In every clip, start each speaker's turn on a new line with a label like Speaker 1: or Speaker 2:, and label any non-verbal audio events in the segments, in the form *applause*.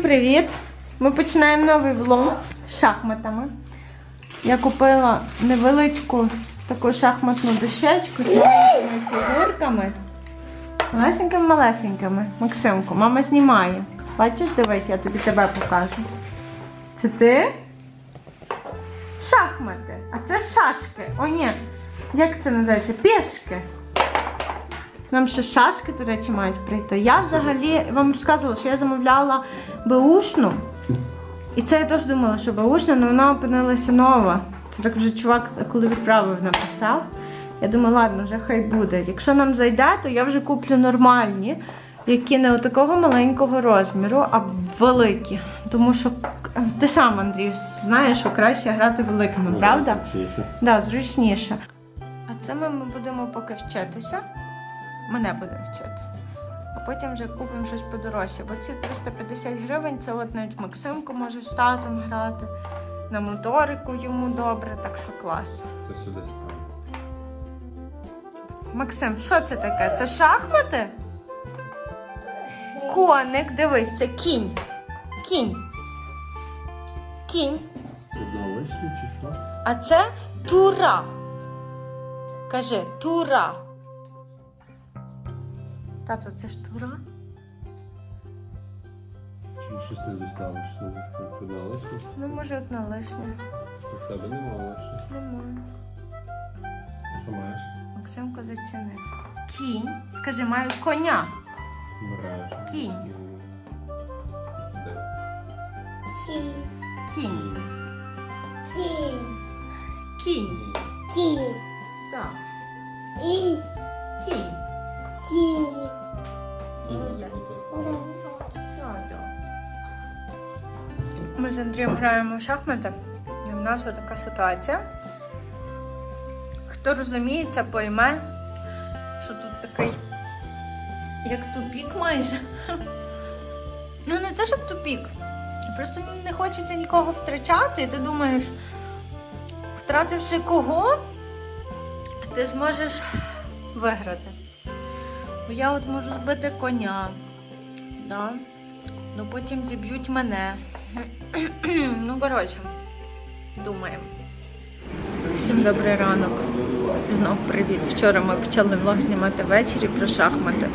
Speaker 1: Всім привіт! Ми починаємо новий влог з шахматами. Я купила невеличку таку шахматну дощечку з маленькими фігурками. Малесенькими-малесенькими. Максимку, мама знімає. Бачиш, дивись, я тобі тебе покажу. Це ти? Шахмати. А це шашки. О, ні. Як це називається? Пішки. Нам ще шашки, до речі, мають прийти. Я взагалі вам розказувала, що я замовляла беушну. І це я теж думала, що беушна, але вона опинилася нова. Це так вже чувак, коли відправив, написав. Я думаю, ладно, вже хай буде. Якщо нам зайде, то я вже куплю нормальні, які не такого маленького розміру, а великі. Тому що е, ти сам, Андрій, знаєш, що краще грати великими, правда? Так, да, зручніше. А це ми, ми будемо поки вчитися. Мене буде вчити. А потім вже купимо щось подорожче. Бо ці 350 гривень це от навіть Максимко може з татом грати. На моторику йому добре, так що клас.
Speaker 2: Це сюди ставимо.
Speaker 1: Максим, що це таке? Це шахмати? Коник, дивись, це кінь. Кінь. Кінь.
Speaker 2: Однолишні чи що?
Speaker 1: А це тура. Кажи, тура. Тато, це ж тура?
Speaker 2: Чи щось не доставиш сюди? Однолишні?
Speaker 1: Ну, може, одна лишня.
Speaker 2: В тебе немає лишніх.
Speaker 1: Немає.
Speaker 2: Що маєш?
Speaker 1: Максимко зацінив. Кінь. Скажи, маю коня.
Speaker 2: Мережа.
Speaker 1: Кінь.
Speaker 2: Де?
Speaker 3: Ті,
Speaker 1: Кінь.
Speaker 3: ті,
Speaker 1: Кінь.
Speaker 3: ті,
Speaker 1: Так.
Speaker 3: і,
Speaker 1: Андрієм граємо в шахмати. І в нас така ситуація. Хто розуміється, пойме, що тут такий, як тупік майже. *laughs* Ну, не те, щоб тупік. Просто не хочеться нікого втрачати, і ти думаєш, втративши кого, ти зможеш виграти. Бо я от можу збити коня. Да? Ну потім зіб'ють мене. *clears throat* ну, коротше, думаємо. Всім добрий ранок. Знов привіт. Вчора ми почали влог знімати ввечері про шахмати.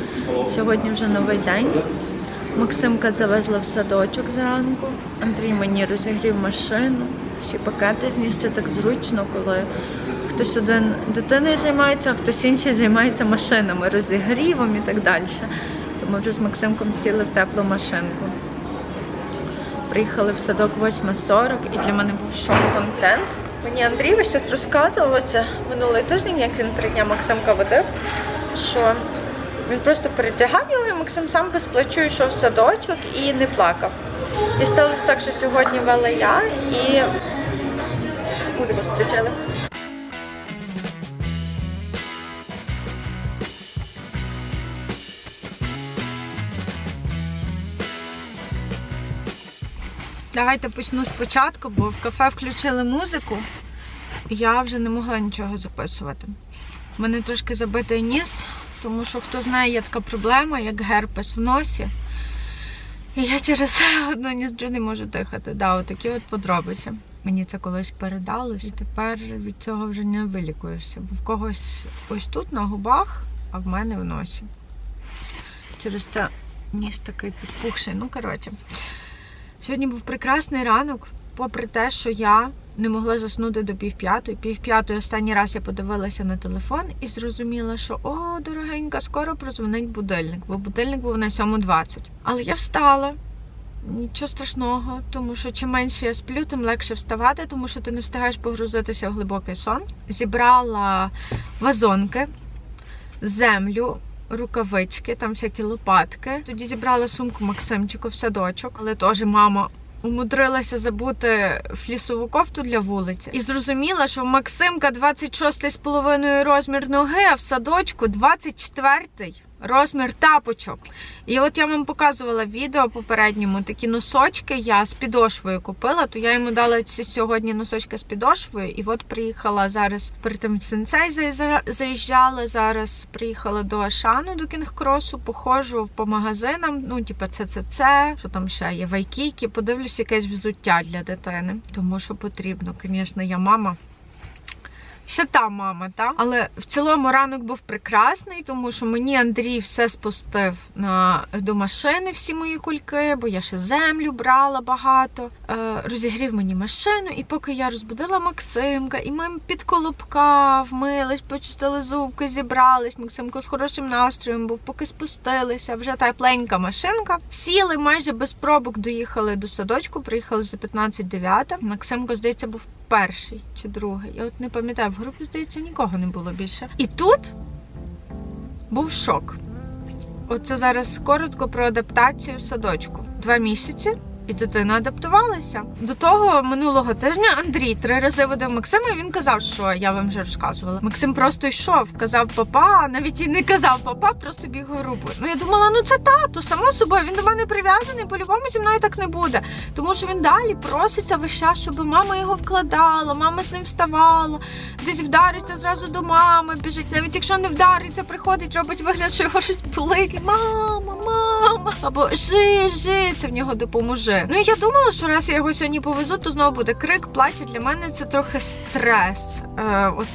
Speaker 1: Сьогодні вже новий день. Максимка завезла в садочок зранку. Андрій мені розігрів машину. Всі пакети зніс. Це так зручно, коли хтось один дитиною займається, а хтось інший займається машинами, розігрівом і так далі. Тому вже з Максимком сіли в теплу машинку. Приїхали в садок 8.40 і для мене був шок-контент. Мені Андрій весь час розказував це минулий тиждень, як він три дня Максимка водив, що він просто передягав його, і Максим сам без плечу йшов в садочок і не плакав. І сталося так, що сьогодні вела я і музику зустрічали. Давайте почну спочатку, бо в кафе включили музику, і я вже не могла нічого записувати. У мене трошки забитий ніс, тому що хто знає, є така проблема, як герпес в носі. І я через *laughs* одну ніздрю не можу дихати. Да, отакі от подробиці. Мені це колись передалось, і тепер від цього вже не вилікуєшся. Бо в когось ось тут на губах, а в мене в носі. Через це ніс такий підпухший. Ну, коротше. Сьогодні був прекрасний ранок, попри те, що я не могла заснути до півп'ятої. Півп'ятої останній раз я подивилася на телефон і зрозуміла, що о, дорогенька, скоро прозвонить будильник, бо будильник був на 7.20. Але я встала. Нічого страшного, тому що чим менше я сплю, тим легше вставати, тому що ти не встигаєш погрузитися в глибокий сон. Зібрала вазонки, землю, рукавички, там всякі лопатки. Тоді зібрала сумку Максимчику в садочок, але теж мама умудрилася забути флісову кофту для вулиці. І зрозуміла, що в Максимка 26,5 розмір ноги, а в садочку 24. Розмір тапочок. І от я вам показувала в відео попередньому такі носочки. Я з підошвою купила, то я йому дала ці сьогодні носочки з підошвою. І от приїхала зараз перед тим сенсей заїжджала. Зараз приїхала до Ашану до кінгкросу, походжу по магазинам. Ну, типу, це, що там ще є вайкіки. Подивлюсь якесь взуття для дитини, тому що потрібно. Звісно, я мама. Ще та мама, та але в цілому ранок був прекрасний, тому що мені Андрій все спустив на до машини всі мої кульки, бо я ще землю брала багато. Е, розігрів мені машину, і поки я розбудила Максимка, і ми під колобка вмились, почистили зубки, зібрались. Максимко з хорошим настроєм був, поки спустилися. Вже тепленька машинка. Сіли майже без пробок, доїхали до садочку, приїхали за 15-9. Максимко, здається, був перший чи другий. Я от не пам'ятаю, в групі, здається, нікого не було більше. І тут був шок. Оце зараз коротко про адаптацію в садочку. Два місяці. І дитина адаптувалася. До того минулого тижня Андрій три рази водив Максима. і Він казав, що я вам вже розказувала. Максим просто йшов, казав папа, навіть і не казав папа, просто біг групою. Ну я думала, ну це тато, само собою. Він до мене прив'язаний, по-любому зі мною так не буде. Тому що він далі проситься весь час, щоб мама його вкладала, мама з ним вставала, десь вдариться зразу до мами, біжить. Навіть якщо не вдариться, приходить, робить вигляд, що його щось болить. Мама, мама. Або жи, жи, це в нього допоможе. Ну і я думала, що раз я його сьогодні повезу, то знову буде крик, плаче. Для мене це трохи стрес. Е, от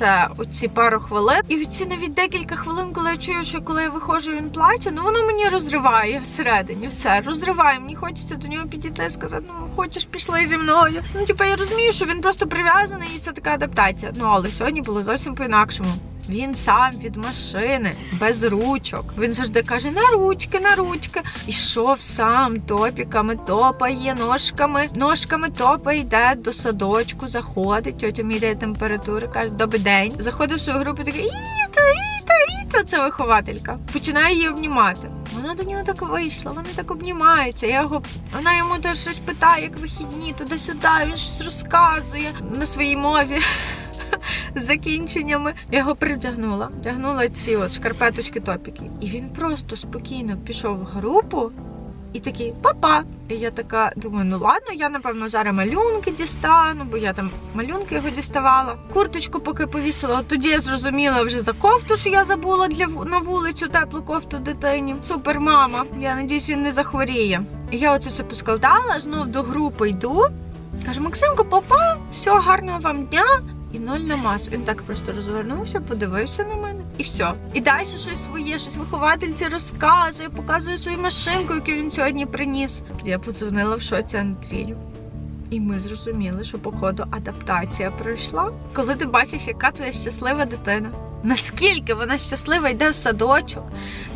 Speaker 1: це оці пару хвилин. І ці навіть декілька хвилин, коли я чую, що коли я виходжу, він плаче, ну воно мені розриває всередині. Все розриває. Мені хочеться до нього підійти і сказати, ну хочеш, пішли зі мною. Ну, типу, я розумію, що він просто прив'язаний і це така адаптація. Ну але сьогодні було зовсім по-інакшому. Він сам від машини, без ручок. Він завжди каже: на ручки, на ручки. Ішов сам топіками, топає ножками, ножками топає, йде до садочку, заходить. Тьотя міряє температури, каже, добрий день. Заходить в свою групу, такий Іта, Іта, Іта, це вихователька. Починає її обнімати. Вона до нього так вийшла, вони так обнімаються. Я його вона йому теж щось питає, як вихідні, туди-сюди. Він щось розказує на своїй мові з закінченнями. Я його привдягнула, вдягнула ці от шкарпеточки топіки. І він просто спокійно пішов в групу. І такий папа. І я така думаю, ну ладно, я напевно зараз малюнки дістану, бо я там малюнки його діставала. Курточку поки повісила. От тоді я зрозуміла вже за кофту, що я забула для на вулицю теплу кофту дитині. Супер мама. Я надіюсь, він не захворіє. І я оце все поскладала, знов до групи йду. Кажу, Максимко, папа, все, гарного вам дня. І ноль на масу. Він так просто розвернувся, подивився на мене і все. І далі щось своє, щось виховательці розказує, показує свою машинку, яку він сьогодні приніс. Я подзвонила в шоці Андрію. І ми зрозуміли, що походу адаптація пройшла. Коли ти бачиш, яка твоя щаслива дитина, наскільки вона щаслива йде в садочок,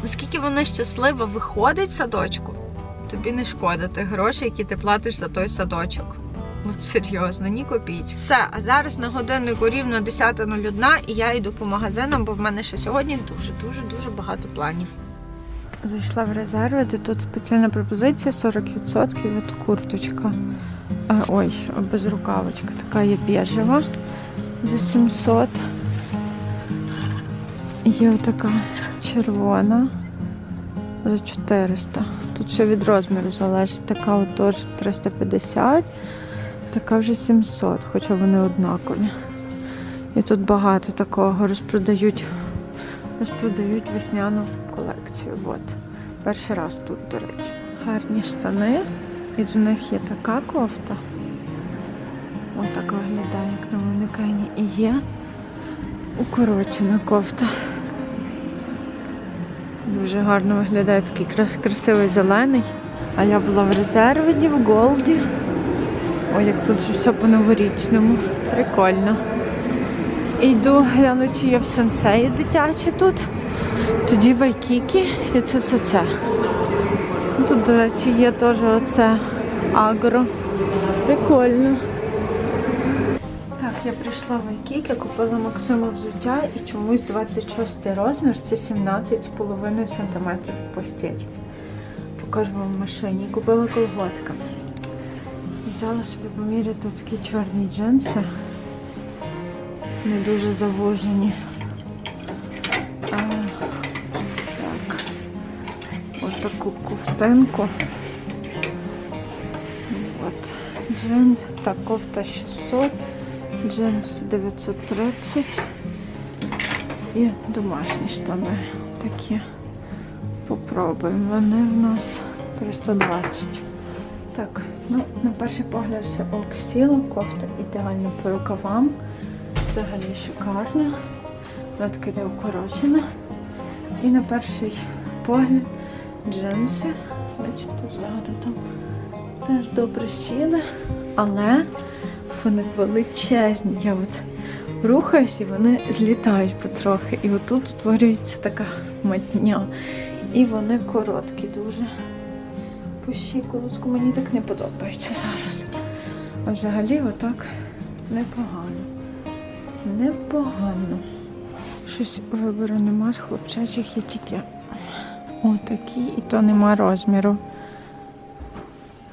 Speaker 1: наскільки вона щаслива виходить з садочку, тобі не шкода тих грошей, які ти платиш за той садочок. От серйозно, ні копійки. Все, а зараз на годиннику рівно 10.01 і я йду по магазинам, бо в мене ще сьогодні дуже-дуже дуже багато планів. Зайшла в резерви, де тут спеціальна пропозиція 40% від курточка. Е, Ой, безрукавочка така є біжева за 700. Є така червона за 400. Тут ще від розміру залежить. Така от теж 350. Така вже 700, хоча вони однакові. І тут багато такого розпродають, розпродають весняну колекцію. От. Перший раз тут, до речі. Гарні штани. І до них є така кофта. Отак виглядає, як на манекені. І є укорочена кофта. Дуже гарно виглядає такий красивий зелений. А я була в резерві в Голді. Ой, як тут же все по-новорічному. Прикольно. Йду гляну, чи є в сенсеї дитячі тут. Тоді вайкікі і це це це. Ну, Тут, до речі, є теж оце агро. Прикольно. Так, я прийшла в Айкіки, купила Максиму взуття і чомусь 26 розмір, це 17,5 см в постільці. Покажу вам в машині. Купила колготки. Взяла собі поміряти такі чорні джинси. Не дуже завужені. А, таку ковтинку. От. Джинс, так, кофта 600, джинс 930 і домашні штани такі. Попробуємо. Вони в нас 320. Так, ну, на перший погляд все ок сіло, кофта ідеально по рукавам. Взагалі шикарна. Вона таки не укорочена. І на перший погляд джинси. Бачите, ззаду там теж добре сіли. Але вони величезні. Я от рухаюсь і вони злітають потрохи. І отут утворюється така матня. І вони короткі дуже. По щиколотку мені так не подобається зараз. А взагалі отак непогано. Непогано. Щось вибору нема з хлопчачих є тільки отакі, і то нема розміру.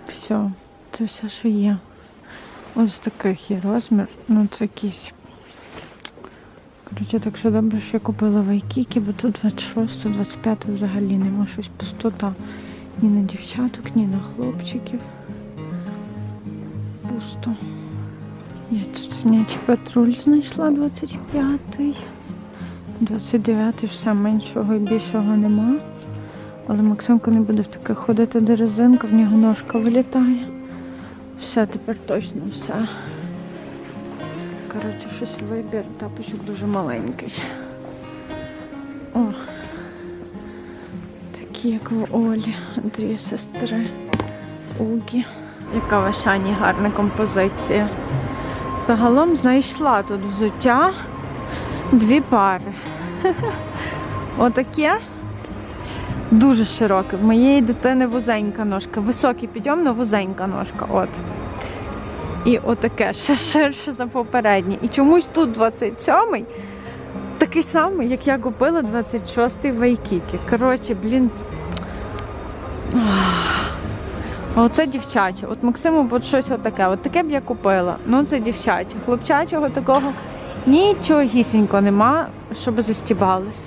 Speaker 1: Все, це все, що є. Ось таких є розмір. Ну це якийсь. Коротше, так що добре, що я купила вайкіки, бо тут 26, 25 взагалі нема щось пустота. Ні на дівчаток, ні на хлопчиків. Пусто. Я тут синячий патруль знайшла 25-й. 29-й все меншого і більшого нема. Але Максимко не буде в таке ходити, де резинка, в нього ножка вилітає. Все, тепер точно все. Коротше, щось вибір, тапочок дуже маленький. Такі, як в Олі, Андрія сестри, Угі. Яка в Ашані гарна композиція. Загалом знайшла тут взуття дві пари. *laughs* Отаке. Дуже широке. В моєї дитини вузенька ножка. Високий підйом, але вузенька ножка. От. І отаке, ще ширше за попереднє. І чомусь тут 27-й, такий самий, як я купила 26-й в Айкікі. Коротше, блін. А оце дівчаче. От Максиму от щось отаке. От таке б я купила. Ну це дівчаче. Хлопчачого такого нічого нічогісінько нема, щоб застібались.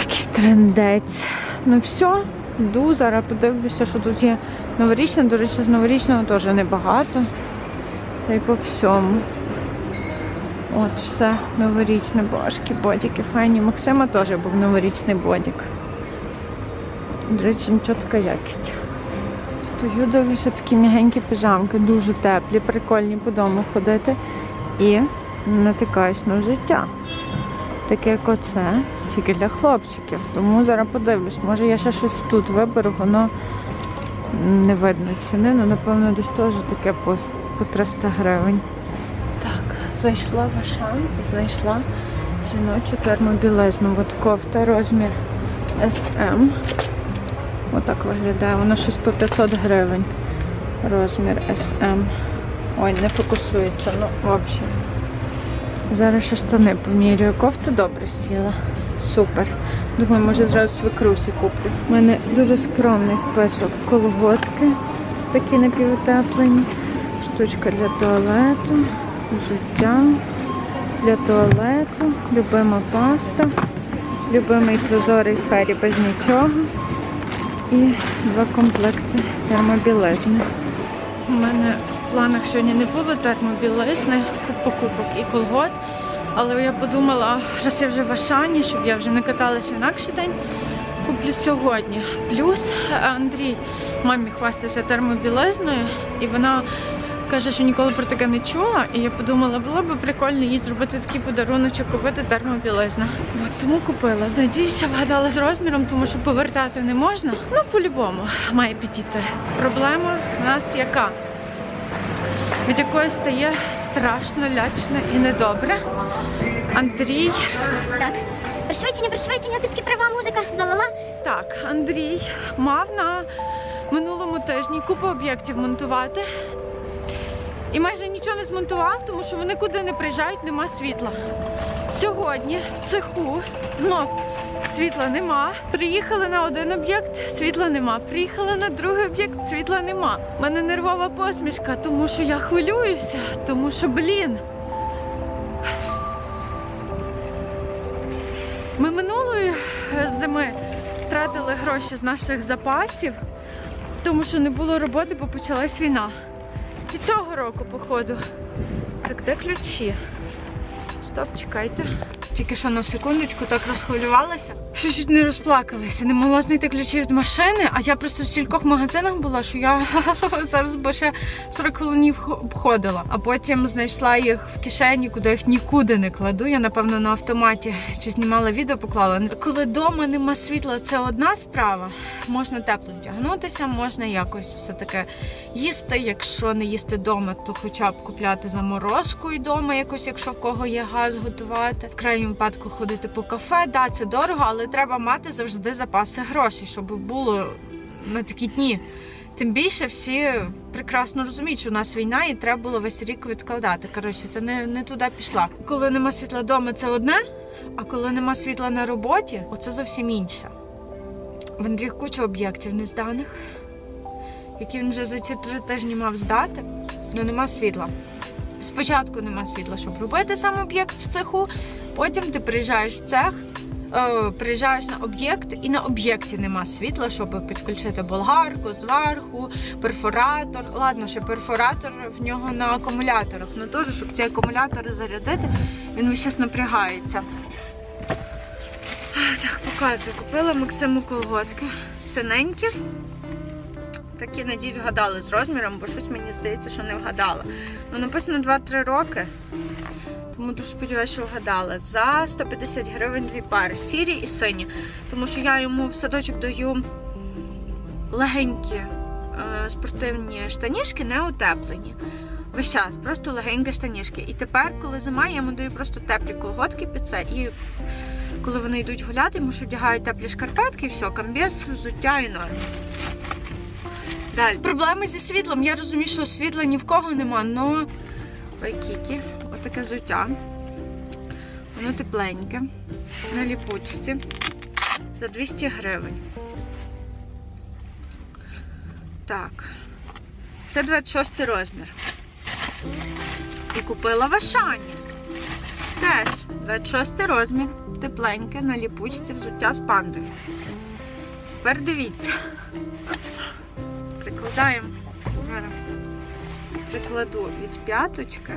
Speaker 1: Якийсь трендець. Ну все, йду, зараз подивлюся, що тут є новорічне. До речі, з новорічного теж небагато. Та й по всьому. От, все, новорічне башки, бодіки файні. Максима теж був новорічний бодік. До речі, така якість. Стою, дивлюся такі м'ягенькі піжамки, дуже теплі, прикольні по дому ходити. І натикаюсь на життя. Таке як оце, тільки для хлопчиків. Тому зараз подивлюсь, може я ще щось тут виберу, воно не видно ціни, ну напевно десь теж таке по 300 гривень. Зайшла в Ашан і знайшла жіночу термобілизну. От кофта розмір SM. Отак виглядає. Воно щось по 500 гривень. Розмір SM. Ой, не фокусується, ну, в общем. Зараз ще штани помірюю. Кофта добре сіла. Супер. Думаю, може зразу свекрусі куплю. У мене дуже скромний список колготки, такі напівутеплені, штучка для туалету, взуття для туалету, любима паста, любимий прозорий фері без нічого і два комплекти термобілизни. У мене в планах сьогодні не було термобілизни, покупок і колгот. Але я подумала, раз я вже в Ашані, щоб я вже не каталася інакший день, куплю сьогодні. Плюс Андрій мамі хвастався термобілизною, і вона каже, що ніколи про таке не чула. І я подумала, було б прикольно їй зробити такий подаруночок, купити термобілизну. От тому купила. Надіюся, вгадала з розміром, тому що повертати не можна. Ну, по-любому має підійти. Проблема в нас яка? від якої стає страшно, лячно і недобре. Андрій,
Speaker 3: Так. Пришвидшення, пришвидшення, авторські права, музика, ла-ла-ла.
Speaker 1: так, Андрій мав на минулому тижні купу об'єктів монтувати. І майже нічого не змонтував, тому що вони куди не приїжджають, нема світла. Сьогодні в цеху знов світла нема. Приїхали на один об'єкт, світла нема. Приїхали на другий об'єкт, світла нема. У мене нервова посмішка, тому що я хвилююся, тому що, блін. Ми минулої зими потратили гроші з наших запасів, тому що не було роботи, бо почалась війна. І цього року, походу. Так, де ключі? Стоп, чекайте. Тільки що на секундочку так розхвилювалася, що чуть не розплакалася. Не могла знайти ключі від машини, а я просто в стількох магазинах була, що я *laughs* зараз би ще 40 хвилин обходила. А потім знайшла їх в кишені, куди їх нікуди не кладу. Я, напевно, на автоматі чи знімала відео, поклала. Коли вдома нема світла, це одна справа. Можна тепло вдягнутися, можна якось все таке їсти. Якщо не їсти вдома, то хоча б купляти заморозку і вдома, якось, якщо в кого є газ готувати. В крайньому випадку ходити по кафе. Да, це дорого, але треба мати завжди запаси грошей, щоб було на такі дні. Тим більше всі прекрасно розуміють, що у нас війна і треба було весь рік відкладати. Коротше, це не, не туди пішла. Коли нема світла вдома, це одне, а коли нема світла на роботі, оце зовсім інше. В Андрія куча об'єктів незданих, які він вже за ці три тижні мав здати, але нема світла. Спочатку нема світла, щоб робити сам об'єкт в цеху, потім ти приїжджаєш в цех, е, приїжджаєш на об'єкт, і на об'єкті нема світла, щоб підключити болгарку зверху, перфоратор. Ладно, ще перфоратор в нього на акумуляторах. Ну теж, щоб ці акумулятори зарядити, він весь напрягається. Так, показую. Купила Максиму колготки. Синенькі. Такі, надіюсь, вгадали з розміром, бо щось мені здається, що не вгадала. Ну, написано 2-3 роки. Тому дуже сподіваюся, що вгадала. За 150 гривень дві пари. Сірі і сині. Тому що я йому в садочок даю легенькі е, спортивні штанішки, не утеплені. Весь час, просто легенькі штанішки. І тепер, коли зима, я йому даю просто теплі колготки під це. І коли вони йдуть гуляти, йому ж вдягають теплі шкарпетки, все, камбез, взуття і норм. Далі. Проблеми зі світлом. Я розумію, що світла ні в кого нема, но ой, кікі, отаке взуття. Воно тепленьке, на ліпучці. За 200 гривень. Так. Це 26 розмір. І купила в Ашані. Теж 26 розмір. Тепленьке, на ліпучці, взуття з пандою. Тепер дивіться. Прикладаємо. Зараз прикладу від п'яточки.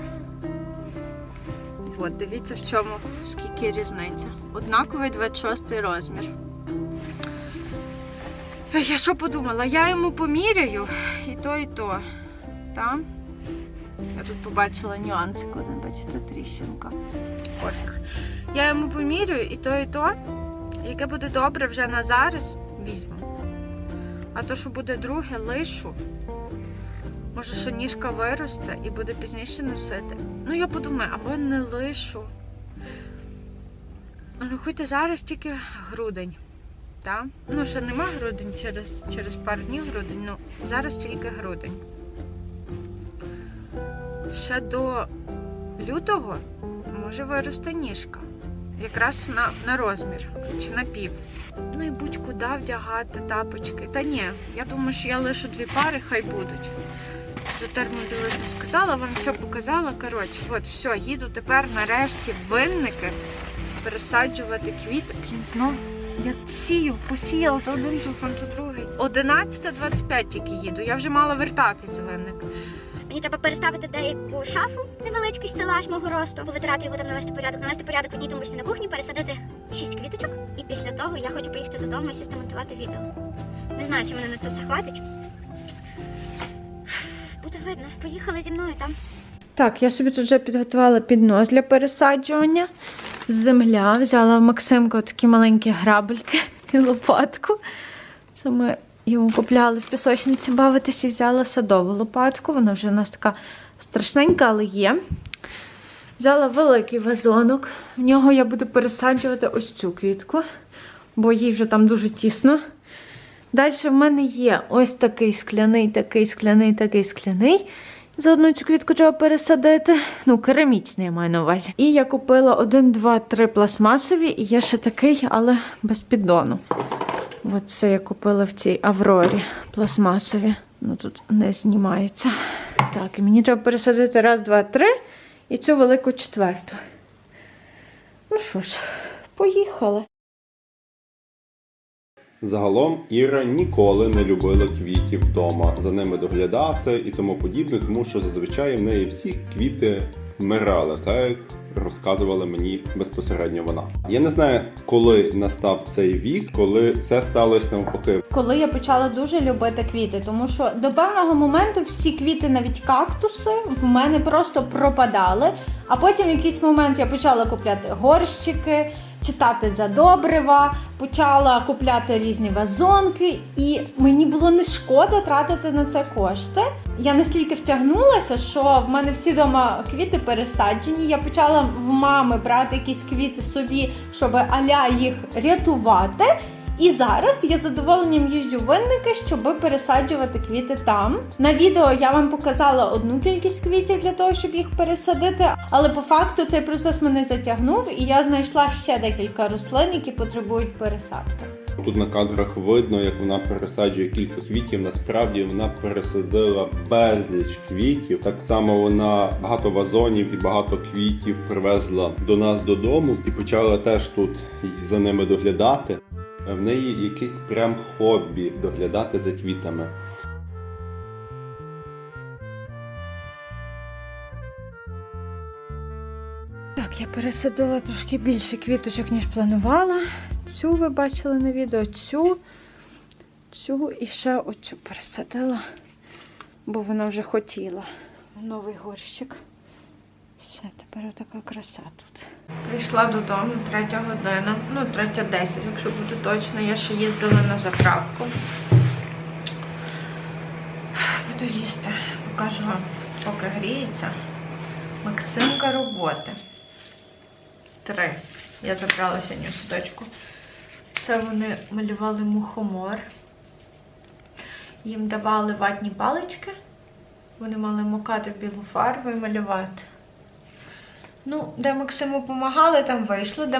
Speaker 1: От, дивіться, в чому скільки різниця. Однаковий 26 розмір. Я що подумала? Я йому поміряю і то, і то. Так? Я тут побачила нюансик один, бачите, тріщинка. Ось. Я йому поміряю і то, і то. Яке буде добре вже на зараз, візьму. А то, що буде друге, лишу. Може, що ніжка виросте і буде пізніше носити. Ну, я подумаю, або не лишу. Рахуйте, зараз тільки грудень. Так? Ну, ще нема грудень через, через пару днів грудень, ну зараз тільки грудень. Ще до лютого може виросте ніжка. Якраз на, на розмір чи на пів. Ну і будь-куди вдягати тапочки. Та ні, я думаю, що я лишу дві пари, хай будуть. До термодивижно сказала, вам все показала. Коротше, от все, їду тепер нарешті в винники пересаджувати квіти. Блін, знов я сію, посіяла то один то другий. 11.25 тільки їду. Я вже мала вертатись з винника.
Speaker 3: Мені треба переставити деяку шафу, невеличкий стелаж мого росту, повитирати його там навести порядок, навести порядок в одній тумбочці на кухні, пересадити шість квіточок. І після того я хочу поїхати додому і сісти монтувати відео. Не знаю, чи мене на це все хватить. Буде видно. Поїхали зі мною там.
Speaker 1: Так, я собі тут вже підготувала піднос для пересаджування. Земля. Взяла в Максимка такі маленькі грабельки і лопатку. Це ми йому купляли в пісочниці бавитися і взяла садову лопатку. Вона вже у нас така страшненька, але є. Взяла великий вазонок. В нього я буду пересаджувати ось цю квітку, бо їй вже там дуже тісно. Далі в мене є ось такий скляний, такий скляний, такий скляний. За одну цю квітку треба пересадити. Ну, керамічний я маю на увазі. І я купила один, два, три пластмасові, і є ще такий, але без піддону. От це я купила в цій Аврорі пластмасові. Ну тут не знімається. Так, і мені треба пересадити раз, два, три і цю велику четверту. Ну що ж, поїхали.
Speaker 2: Загалом Іра ніколи не любила квітів вдома, за ними доглядати і тому подібне, тому що зазвичай в неї всі квіти вмирали, так розказувала мені безпосередньо вона. Я не знаю, коли настав цей вік, коли це сталося навпаки.
Speaker 1: Коли я почала дуже любити квіти, тому що до певного моменту всі квіти, навіть кактуси, в мене просто пропадали. А потім в якийсь момент я почала купляти горщики, читати за добрива, почала купляти різні вазонки, і мені було не шкода тратити на це кошти. Я настільки втягнулася, що в мене всі вдома квіти пересаджені. Я почала в мами брати якісь квіти собі, щоб аля їх рятувати. І зараз я задоволенням їжджу винники, щоб пересаджувати квіти там. На відео я вам показала одну кількість квітів для того, щоб їх пересадити. Але по факту цей процес мене затягнув, і я знайшла ще декілька рослин, які потребують пересадки.
Speaker 2: Тут на кадрах видно, як вона пересаджує кілька квітів. Насправді вона пересадила безліч квітів. Так само вона багато вазонів і багато квітів привезла до нас додому і почала теж тут за ними доглядати. В неї якесь прям хобі доглядати за квітами.
Speaker 1: Так, я пересадила трошки більше квіточок, ніж планувала. Цю ви бачили на відео, цю, цю і ще оцю пересадила, бо вона вже хотіла. Новий горщик. Все, тепер така краса тут. Прийшла додому, третя година, ну, третя десять, якщо бути точно. Я ще їздила на заправку. Буду їсти. Покажу вам, поки гріється. Максимка роботи. Три. Я забрала сьогодні в садочку. Це вони малювали мухомор. Їм давали ватні палички. Вони мали макати білу фарбу і малювати. Ну, де Максиму допомагали, там вийшло, де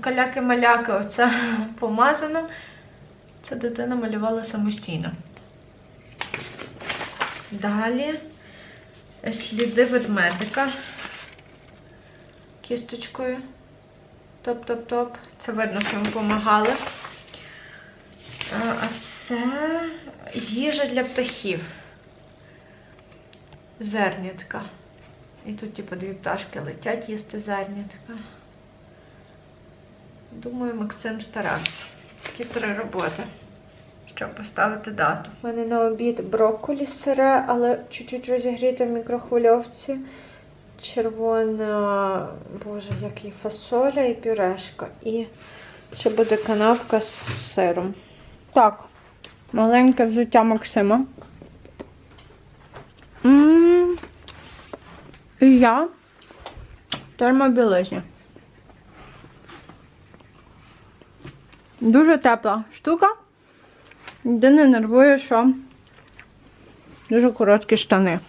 Speaker 1: каляки-маляки оце *laughs* помазано. Це дитина малювала самостійно. Далі сліди ведмедика кісточкою. Топ-топ-топ. Це видно, що їм допомагали. А це їжа для птахів. Зернятка. І тут, типу, дві пташки летять їсти зернятка. Думаю, Максим старався. Такі три роботи. Щоб поставити дату. У мене на обід брокколі сире, але чуть-чуть розігріте в мікрохвильовці. Червона, боже, як і фасоля і пюрешка. І ще буде канапка з сиром. Так, маленьке взуття Максима. І я в термобілизні. Дуже тепла штука. Єдине нервує, що дуже короткі штани.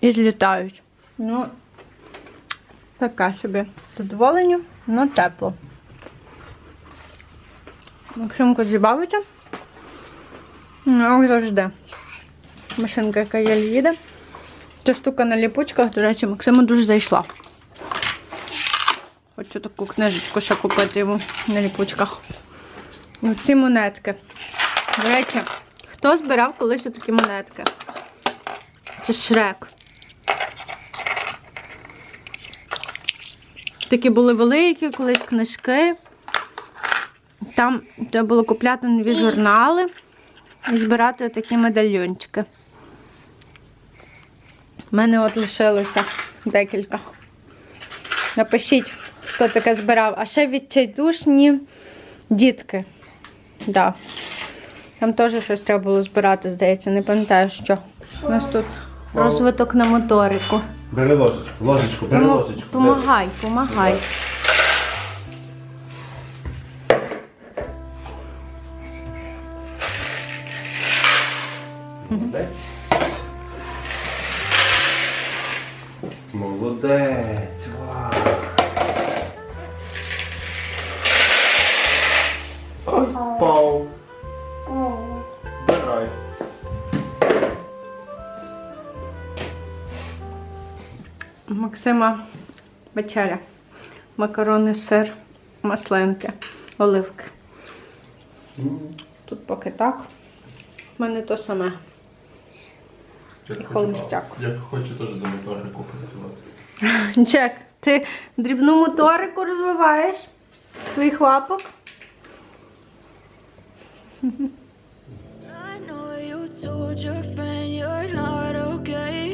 Speaker 1: І злітають. Ну, таке собі задоволення, але тепло. Максимко зібавиться. Ну, як завжди. Машинка, яка є їде. Ця штука на ліпучках, до речі, Максиму дуже зайшла. Хочу таку книжечку ще купити йому на ліпучках. Ну, ці монетки. До речі, хто збирав колись такі монетки? Це шрек. Такі були великі, колись книжки. Там треба було купляти нові журнали і збирати такі медальйончики. У мене от лишилося декілька. Напишіть, хто таке збирав. А ще відчайдушні дітки. Да. Там теж щось треба було збирати, здається, не пам'ятаю, що. У нас тут розвиток на моторику.
Speaker 2: Бери ложечку, ложечку, бери ложечку.
Speaker 1: Помагай, помагай. Максима вечеря. Макарони, сир, маслинки, оливки. Тут поки так. У мене то саме. І холмістяк.
Speaker 2: Як хоче теж до моторику працювати. *laughs*
Speaker 1: Джек, ти дрібну моторику розвиваєш своїх лапок. *laughs*
Speaker 4: I know you told your friend you're not okay.